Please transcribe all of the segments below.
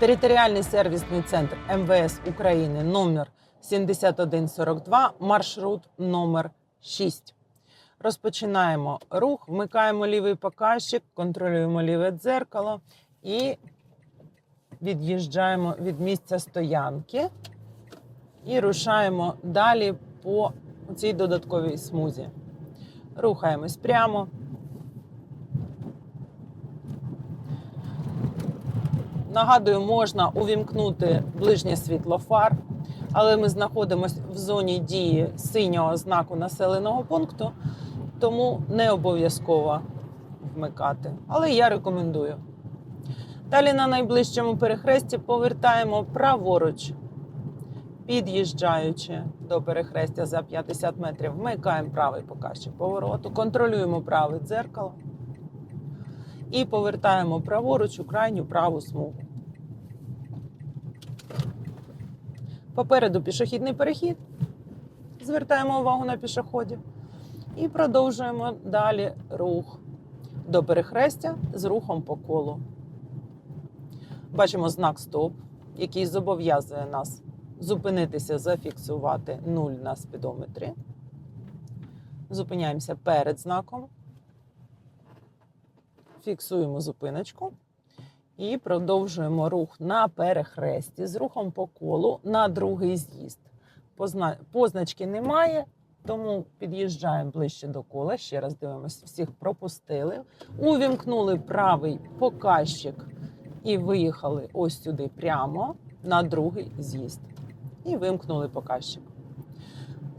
Територіальний сервісний центр МВС України номер 7142, маршрут номер 6. Розпочинаємо рух, вмикаємо лівий показчик, контролюємо ліве дзеркало і від'їжджаємо від місця стоянки і рушаємо далі по цій додатковій смузі. Рухаємось прямо. Нагадую, можна увімкнути ближнє світло фар, але ми знаходимося в зоні дії синього знаку населеного пункту, тому не обов'язково вмикати. Але я рекомендую. Далі на найближчому перехресті повертаємо праворуч, під'їжджаючи до перехрестя за 50 метрів, вмикаємо правий показчик повороту, контролюємо праве дзеркало і повертаємо праворуч у крайню праву смугу. Попереду пішохідний перехід. Звертаємо увагу на пішоходів і продовжуємо далі рух до перехрестя з рухом по колу. Бачимо знак стоп, який зобов'язує нас зупинитися, зафіксувати 0 на спідометрі. Зупиняємося перед знаком фіксуємо зупиночку і продовжуємо рух на перехресті з рухом по колу на другий з'їзд. Позна... Позначки немає, тому під'їжджаємо ближче до кола. Ще раз дивимося, всіх пропустили. Увімкнули правий показчик і виїхали ось сюди прямо на другий з'їзд. І вимкнули показчик.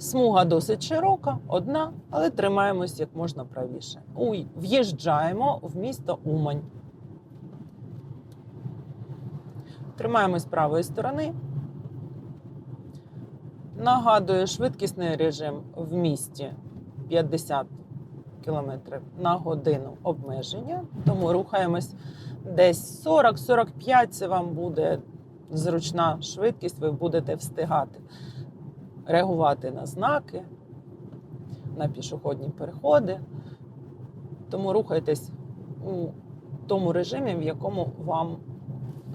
Смуга досить широка, одна, але тримаємось як можна правіше. Уй, в'їжджаємо в місто Умань. Тримаємось правої сторони. Нагадую, швидкісний режим в місті 50 км на годину обмеження, тому рухаємось десь 40-45 це вам буде зручна швидкість, ви будете встигати реагувати на знаки, на пішохідні переходи. Тому рухайтесь у тому режимі, в якому вам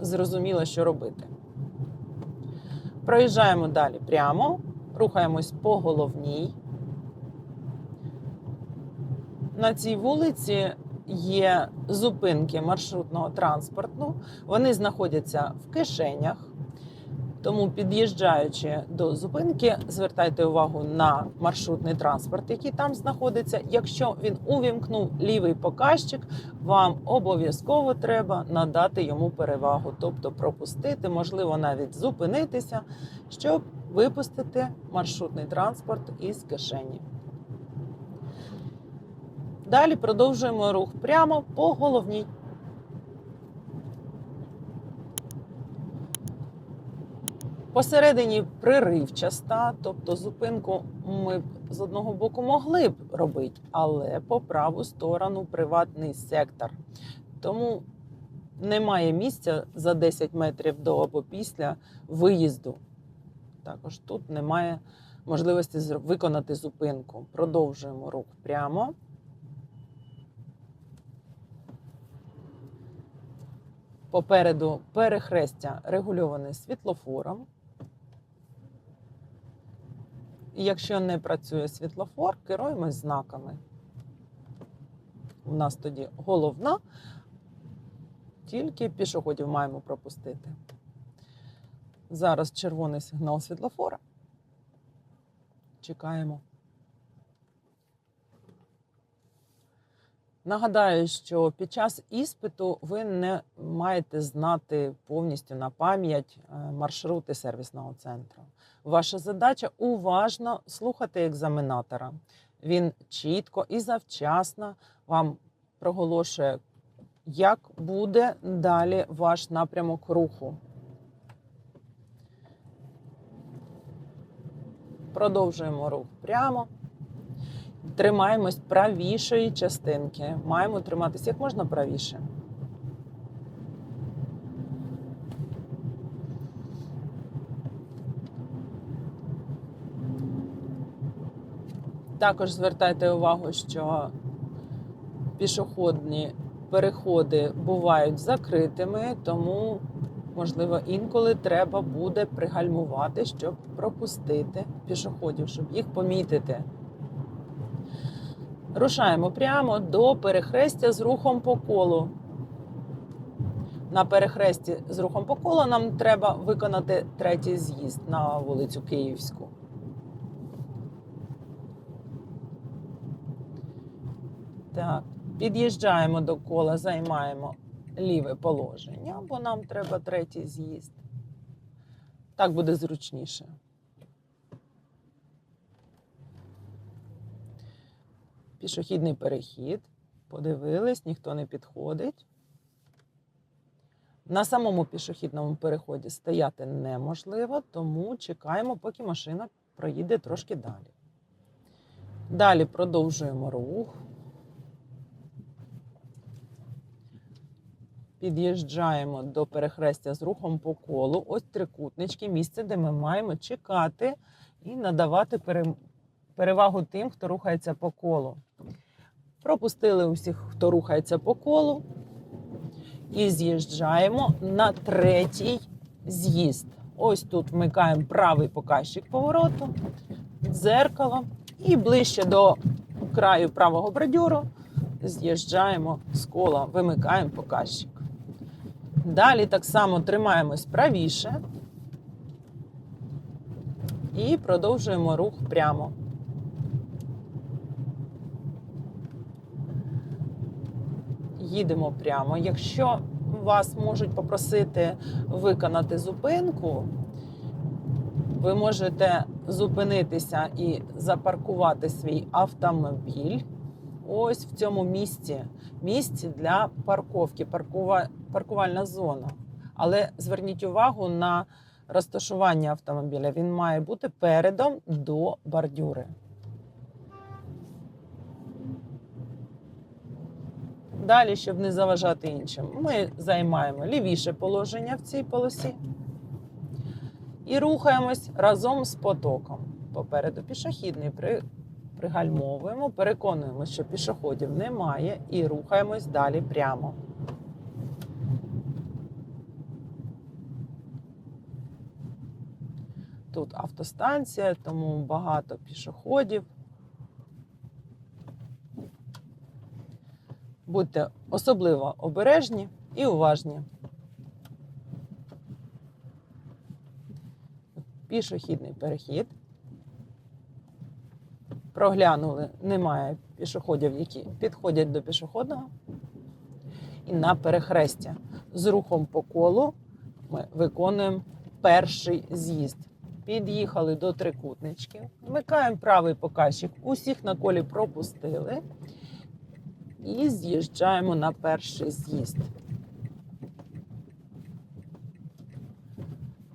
зрозуміло, що робити. Проїжджаємо далі прямо, рухаємось по головній. На цій вулиці є зупинки маршрутного транспорту. Вони знаходяться в кишенях. Тому, під'їжджаючи до зупинки, звертайте увагу на маршрутний транспорт, який там знаходиться. Якщо він увімкнув лівий показчик, вам обов'язково треба надати йому перевагу, тобто пропустити, можливо, навіть зупинитися, щоб випустити маршрутний транспорт із кишені. Далі продовжуємо рух прямо по головній. Посередині приривчаста, тобто зупинку ми б з одного боку могли б робити, але по праву сторону приватний сектор. Тому немає місця за 10 метрів до або після виїзду. Також тут немає можливості виконати зупинку. Продовжуємо рух прямо. Попереду перехрестя регульоване світлофором. Якщо не працює світлофор, керуємось знаками. У нас тоді головна, тільки пішоходів маємо пропустити. Зараз червоний сигнал світлофора. Чекаємо. Нагадаю, що під час іспиту ви не маєте знати повністю на пам'ять е, маршрути сервісного центру. Ваша задача уважно слухати екзаменатора. Він чітко і завчасно вам проголошує, як буде далі ваш напрямок руху. Продовжуємо рух прямо. Тримаємось правішої частинки. Маємо триматися як можна правіше. Також звертайте увагу, що пішохідні переходи бувають закритими, тому можливо, інколи треба буде пригальмувати, щоб пропустити пішоходів, щоб їх помітити. Рушаємо прямо до перехрестя з рухом по колу. На перехресті з рухом по колу нам треба виконати третій з'їзд на вулицю Київську. Так, під'їжджаємо до кола, займаємо ліве положення, бо нам треба третій з'їзд. Так буде зручніше. Пішохідний перехід. Подивились, ніхто не підходить. На самому пішохідному переході стояти неможливо, тому чекаємо, поки машина проїде трошки далі. Далі продовжуємо рух. Під'їжджаємо до перехрестя з рухом по колу. Ось трикутнички, місце, де ми маємо чекати і надавати перевагу тим, хто рухається по колу. Пропустили усіх, хто рухається по колу. І з'їжджаємо на третій з'їзд. Ось тут вмикаємо правий показчик повороту, дзеркало і ближче до краю правого бордюру з'їжджаємо з кола, вимикаємо показчик. Далі так само тримаємось правіше і продовжуємо рух прямо. Їдемо прямо. Якщо вас можуть попросити виконати зупинку, ви можете зупинитися і запаркувати свій автомобіль. Ось в цьому місці. Місці для парковки, паркува... паркувальна зона. Але зверніть увагу на розташування автомобіля. Він має бути передом до бордюри. Далі, щоб не заважати іншим, ми займаємо лівіше положення в цій полосі і рухаємось разом з потоком. Попереду пішохідний при... пригальмовуємо, переконуємося, що пішоходів немає, і рухаємось далі прямо. Тут автостанція, тому багато пішоходів. Будьте особливо обережні і уважні. Пішохідний перехід. Проглянули, немає пішоходів, які підходять до пішохідного. І на перехрестя з рухом по колу ми виконуємо перший з'їзд. Під'їхали до трикутнички, вмикаємо правий показчик, усіх на колі пропустили і з'їжджаємо на перший з'їзд.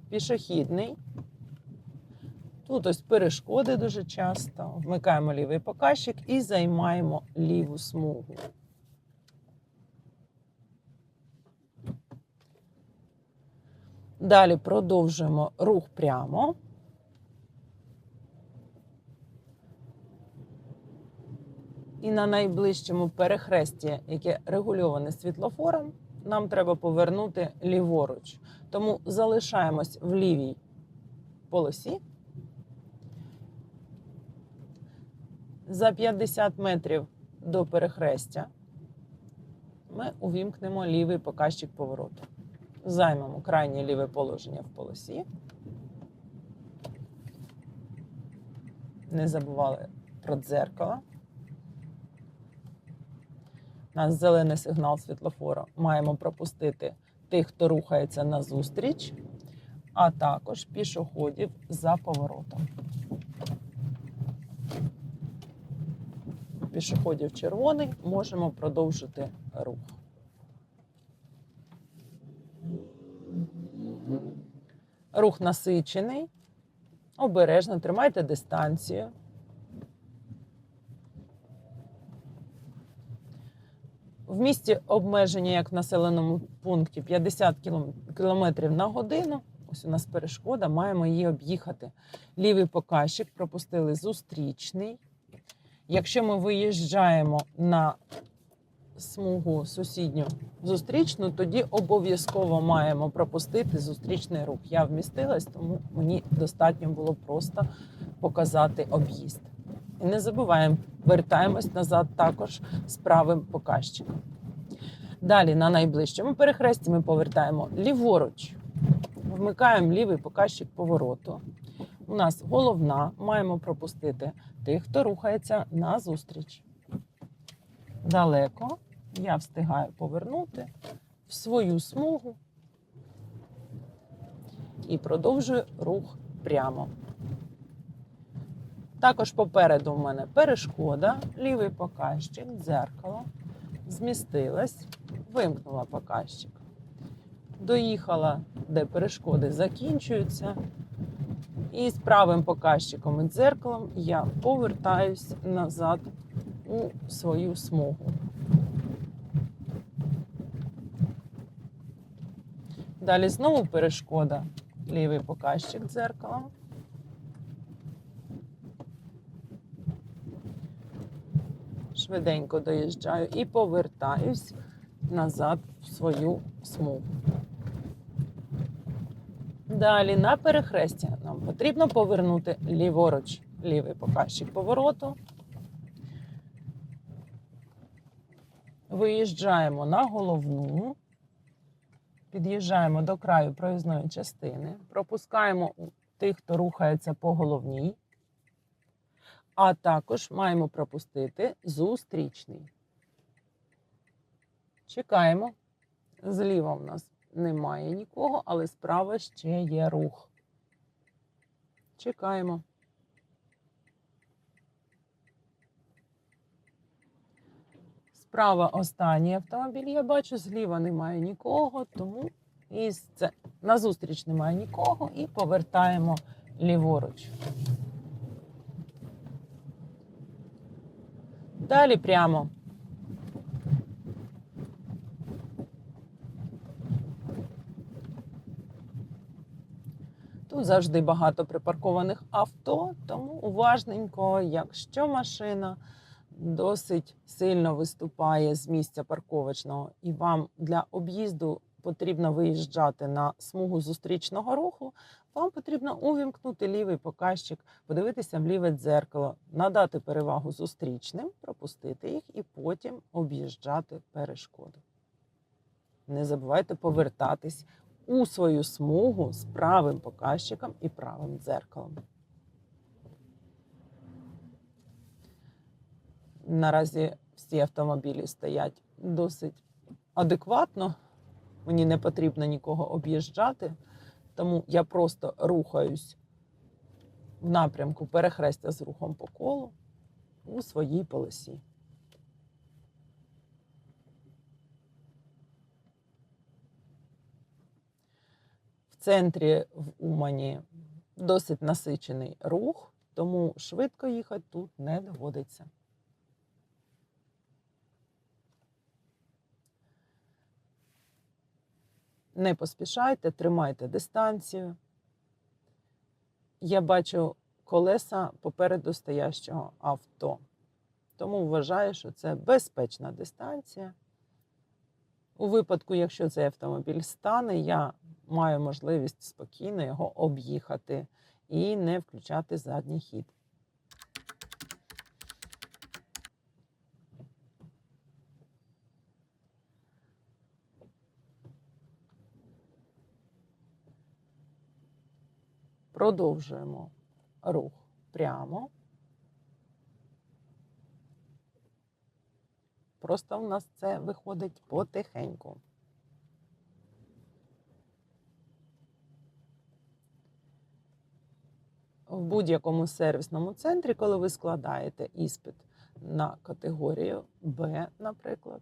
Пішохідний. Тут ось перешкоди дуже часто. Вмикаємо лівий показчик і займаємо ліву смугу. Далі продовжуємо рух прямо. І на найближчому перехресті, яке регульоване світлофором, нам треба повернути ліворуч. Тому залишаємось в лівій полосі. За 50 метрів до перехрестя ми увімкнемо лівий показчик повороту. Займемо крайнє ліве положення в полосі. Не забували про дзеркало. У нас зелений сигнал світлофора. Маємо пропустити тих, хто рухається назустріч, а також пішоходів за поворотом. Пішоходів червоний можемо продовжити рух. Рух насичений. Обережно тримайте дистанцію. Місті обмеження, як в населеному пункті, 50 км на годину. Ось у нас перешкода, маємо її об'їхати. Лівий показчик пропустили зустрічний. Якщо ми виїжджаємо на смугу сусідню зустрічну, тоді обов'язково маємо пропустити зустрічний рух. Я вмістилась, тому мені достатньо було просто показати об'їзд. І не забуваємо, вертаємось назад також з правим показчиком. Далі на найближчому перехресті ми повертаємо ліворуч, вмикаємо лівий показчик повороту. У нас головна, маємо пропустити тих, хто рухається назустріч. Далеко я встигаю повернути в свою смугу і продовжую рух прямо. Також попереду в мене перешкода, лівий показчик, дзеркало. Змістилась, вимкнула показчик. Доїхала, де перешкоди закінчуються. І з правим показчиком і дзеркалом я повертаюсь назад у свою смугу. Далі знову перешкода. Лівий показчик дзеркалом. Швиденько доїжджаю і повертаюсь назад в свою смугу. Далі на перехресті нам потрібно повернути ліворуч лівий показчик повороту. Виїжджаємо на головну, під'їжджаємо до краю проїзної частини, пропускаємо тих, хто рухається по головній, а також маємо пропустити зустрічний. Чекаємо. Зліва в нас немає нікого, але справа ще є рух. Чекаємо. Справа останній автомобіль. Я бачу, зліва немає нікого, тому і це назустріч немає нікого, і повертаємо ліворуч. Далі прямо. Тут завжди багато припаркованих авто, тому уважненько, якщо машина досить сильно виступає з місця парковочного, і вам для об'їзду потрібно виїжджати на смугу зустрічного руху, вам потрібно увімкнути лівий показчик, подивитися в ліве дзеркало, надати перевагу зустрічним, пропустити їх і потім об'їжджати перешкоду. Не забувайте повертатись у свою смугу з правим показчиком і правим дзеркалом. Наразі всі автомобілі стоять досить адекватно. Мені не потрібно нікого об'їжджати, тому я просто рухаюсь в напрямку перехрестя з рухом по колу у своїй полосі. В центрі в Умані досить насичений рух, тому швидко їхати тут не доводиться. Не поспішайте, тримайте дистанцію. Я бачу колеса попереду стоящого авто. Тому вважаю, що це безпечна дистанція. У випадку, якщо цей автомобіль стане, я маю можливість спокійно його об'їхати і не включати задній хід. Продовжуємо рух прямо. Просто в нас це виходить потихеньку. В будь-якому сервісному центрі, коли ви складаєте іспит на категорію Б, наприклад,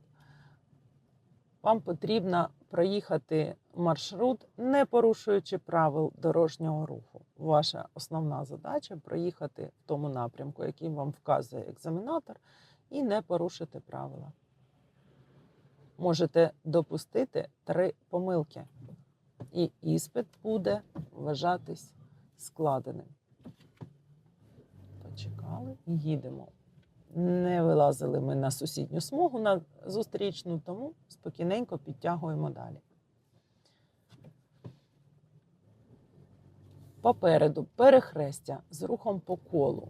вам потрібно проїхати маршрут, не порушуючи правил дорожнього руху. Ваша основна задача проїхати в тому напрямку, який вам вказує екзаменатор, і не порушити правила. Можете допустити три помилки, і іспит буде вважатись складеним. Почекали їдемо. Невелика вилазили ми на сусідню смугу на зустрічну, тому спокійненько підтягуємо далі. Попереду перехрестя з рухом по колу.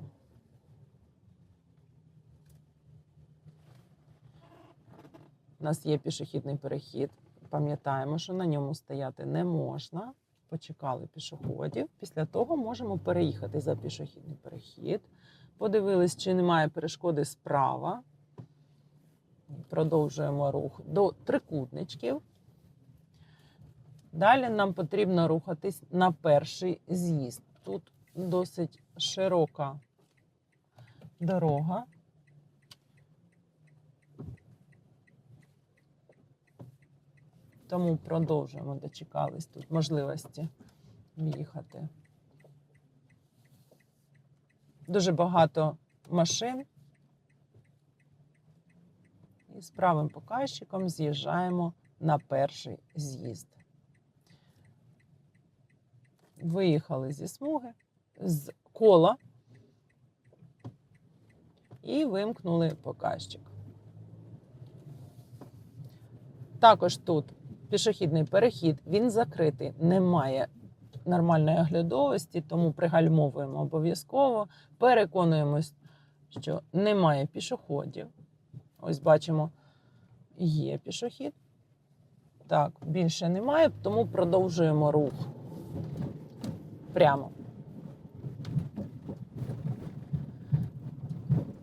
У нас є пішохідний перехід. Пам'ятаємо, що на ньому стояти не можна. Почекали пішоходів. Після того можемо переїхати за пішохідний перехід. Подивились, чи немає перешкоди справа. Продовжуємо рух до трикутничків. Далі нам потрібно рухатись на перший з'їзд. Тут досить широка дорога. Тому продовжуємо дочекались тут можливості в'їхати. Дуже багато машин. І з правим показчиком з'їжджаємо на перший з'їзд. Виїхали зі смуги, з кола і вимкнули показчик. Також тут пішохідний перехід, він закритий, немає нормальної оглядовості, тому пригальмовуємо обов'язково. Переконуємось, що немає пішоходів. Ось бачимо, є пішохід. Так, більше немає, тому продовжуємо рух прямо.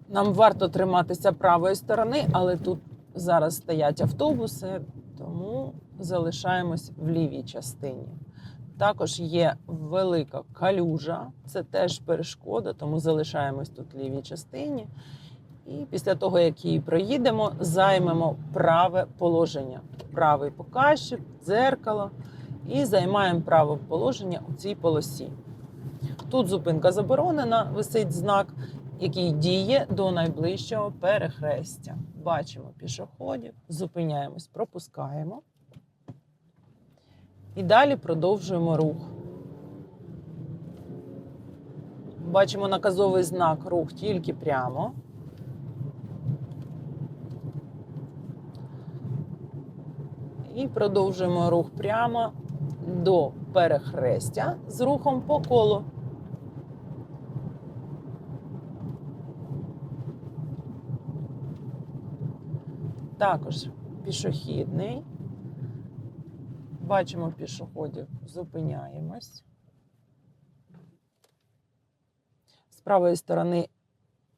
Нам варто триматися правої сторони, але тут зараз стоять автобуси, тому залишаємось в лівій частині. Також є велика калюжа, це теж перешкода, тому залишаємось тут лівій частині. І після того, як її проїдемо, займемо праве положення. Правий показчик, дзеркало. І займаємо праве положення у цій полосі. Тут зупинка заборонена, висить знак, який діє до найближчого перехрестя. Бачимо пішоходів, зупиняємось, пропускаємо. І далі продовжуємо рух. Бачимо наказовий знак рух тільки прямо. І продовжуємо рух прямо до перехрестя з рухом по колу. Також пішохідний. Бачимо пішоходів, зупиняємось. З правої сторони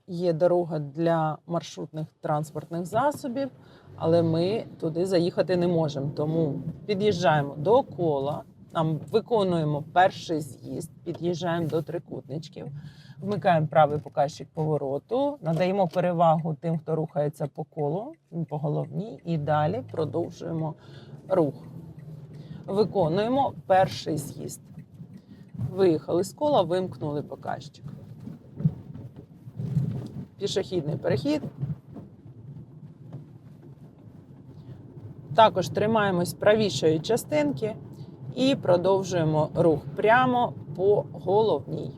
є дорога для маршрутних транспортних засобів, але ми туди заїхати не можемо. Тому під'їжджаємо до кола, нам виконуємо перший з'їзд, під'їжджаємо до трикутничків, вмикаємо правий показчик повороту, надаємо перевагу тим, хто рухається по колу, по головній, і далі продовжуємо рух. Виконуємо перший з'їзд. Виїхали з кола, вимкнули показчик. Пішохідний перехід. Також тримаємось правішої частинки і продовжуємо рух прямо по головній.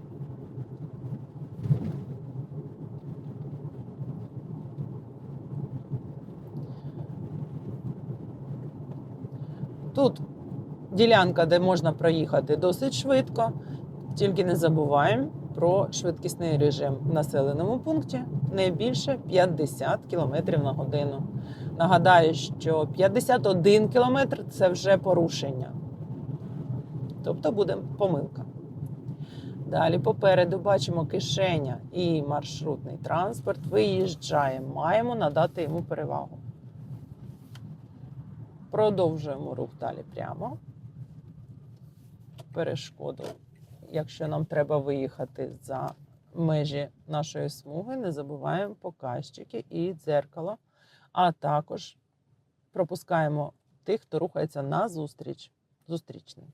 Тут ділянка, де можна проїхати досить швидко, тільки не забуваємо про швидкісний режим в населеному пункті не більше 50 км на годину. Нагадаю, що 51 км це вже порушення. Тобто буде помилка. Далі попереду бачимо кишеня і маршрутний транспорт. Виїжджає, маємо надати йому перевагу. Продовжуємо рух далі прямо. Перешкоду, якщо нам треба виїхати за межі нашої смуги, не забуваємо показчики і дзеркало, а також пропускаємо тих, хто рухається на зустріч, зустрічний.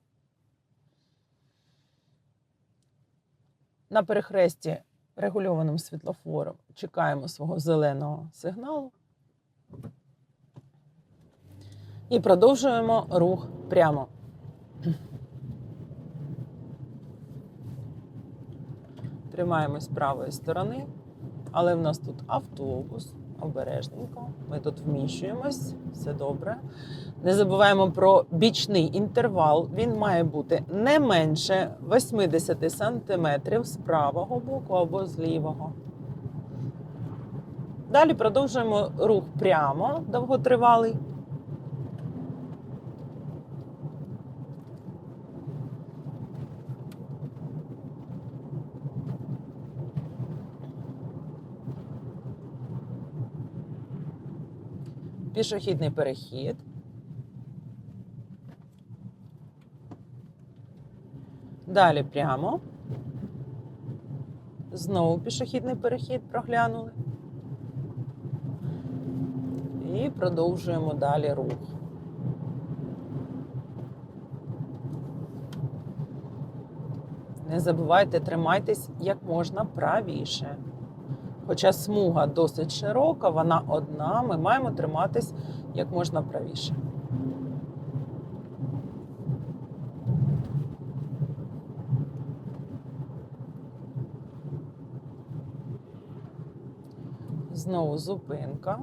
На перехресті регульованим світлофором чекаємо свого зеленого сигналу. І продовжуємо рух прямо. Тримаємось правої сторони, Але в нас тут автобус, обережненько. Ми тут вміщуємось, все добре. Не забуваємо про бічний інтервал. Він має бути не менше 80 см з правого боку або з лівого. Далі продовжуємо рух прямо, довготривалий. Пішохідний перехід. Далі прямо. Знову пішохідний перехід проглянули. І продовжуємо далі рух. Не забувайте, тримайтесь як можна правіше. Хоча смуга досить широка, вона одна, ми маємо триматись як можна правіше. Знову зупинка.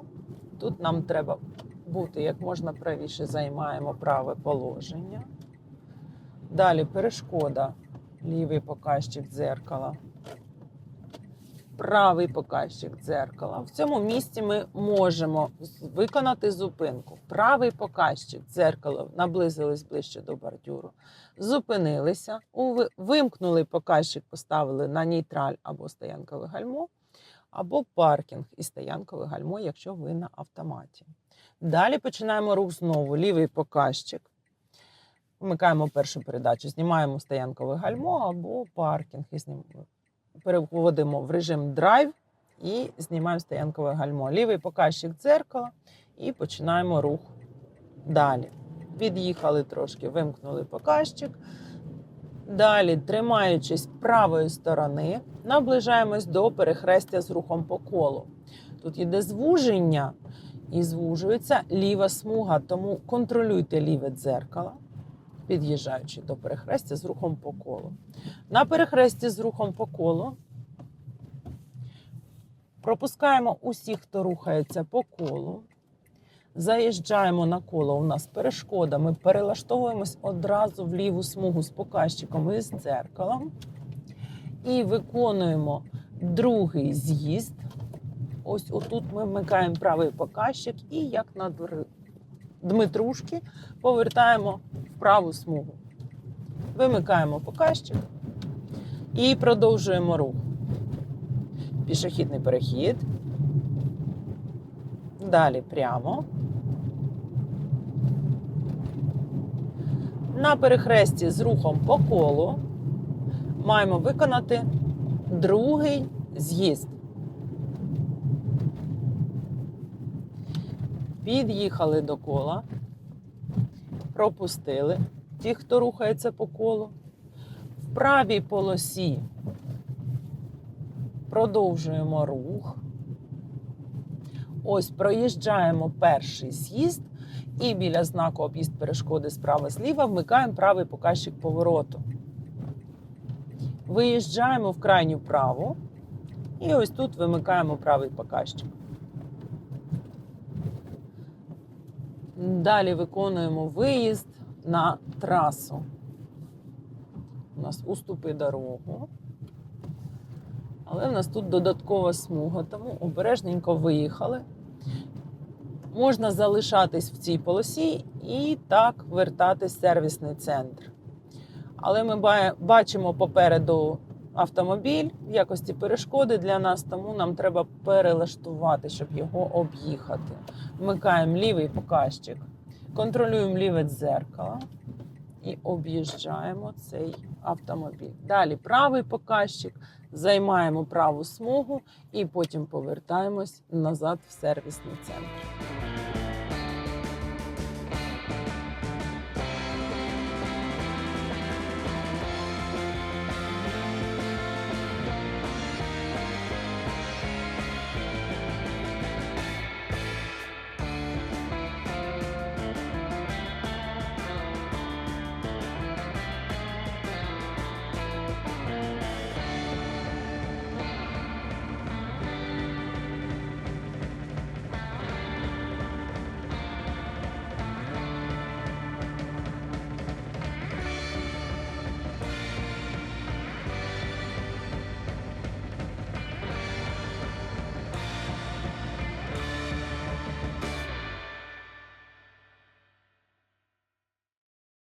Тут нам треба бути як можна правіше, займаємо праве положення. Далі перешкода, лівий показчик дзеркала правий показчик дзеркала. В цьому місці ми можемо виконати зупинку. Правий показчик дзеркала наблизились ближче до бордюру, зупинилися, вимкнули показчик, поставили на нейтраль або стоянкове гальмо, або паркінг і стоянкове гальмо, якщо ви на автоматі. Далі починаємо рух знову. Лівий показчик. Вмикаємо першу передачу, знімаємо стоянкове гальмо або паркінг і переводимо в режим драйв і знімаємо стоянкове гальмо. Лівий показчик дзеркала і починаємо рух далі. Від'їхали трошки, вимкнули показчик. Далі, тримаючись правої сторони, наближаємось до перехрестя з рухом по колу. Тут йде звуження і звужується ліва смуга, тому контролюйте ліве дзеркало, під'їжджаючи до перехрестя з рухом по колу. На перехресті з рухом по колу пропускаємо усіх, хто рухається по колу. Заїжджаємо на коло. У нас перешкода. Ми перелаштовуємось одразу в ліву смугу з показчиком і з дзеркалом. І виконуємо другий з'їзд. Ось отут ми вмикаємо правий показчик і як на Дмитрушки повертаємо в праву смугу. Вимикаємо показчик і продовжуємо рух. Пішохідний перехід. Далі прямо. На перехресті з рухом по колу маємо виконати другий з'їзд. Під'їхали до кола, пропустили ті, хто рухається по колу. В правій полосі продовжуємо рух. Ось проїжджаємо перший з'їзд і біля знаку об'їзд перешкоди справа зліва вмикаємо правий показчик повороту. Виїжджаємо в крайню праву і ось тут вимикаємо правий показчик. Далі виконуємо виїзд на трасу. У нас уступи дорогу. Але в нас тут додаткова смуга, тому обережненько виїхали. Можна залишатись в цій полосі і так вертатись в сервісний центр. Але ми бачимо попереду автомобіль в якості перешкоди для нас, тому нам треба перелаштувати, щоб його об'їхати. Вмикаємо лівий показчик, контролюємо ліве дзеркало і об'їжджаємо цей автомобіль. Далі правий показчик, займаємо праву смугу і потім повертаємось назад в сервісний центр.